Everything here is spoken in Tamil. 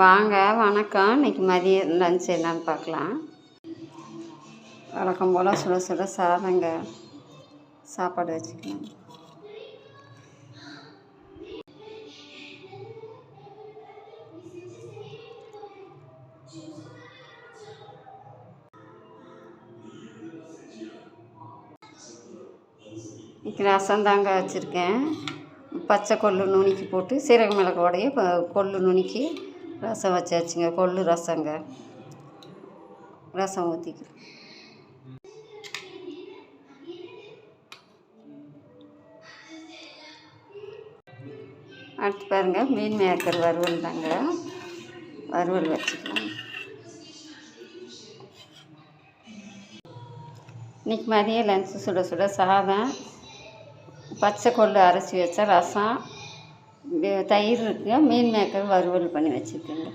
வாங்க வணக்கம். இன்னைக்கு மதியம் லஞ்ச் என்னன்னு பார்க்கலாம். வழக்கம் போல் சுட சுட சாதங்க சாப்பாடு வச்சுக்கலாம். இன்னைக்கு ரசம் தாங்க வச்சுருக்கேன். பச்சை கொள்ளு நுணுக்கி போட்டு சீரக மிளகோடைய உடைய கொள்ளு நுணுக்கி ரசம் வச்சாச்சுங்க கொள்ளு ரசங்க. ரசம் ஊற்றிக்கிறேன் அடுத்து பாருங்கள் மீன் மேக்கர் வறுவல் தாங்க. வறுவல் வச்சுக்கலாம். இன்னைக்கு மதியம் லஞ்சு சுட சுட சாதம். பச்சை கொள்ளு அரைச்சி வச்ச ரசம். தயிர் இருக்குங்க மீன் மேக்கர் வறுவல் பண்ணி வச்சுருக்கேங்க.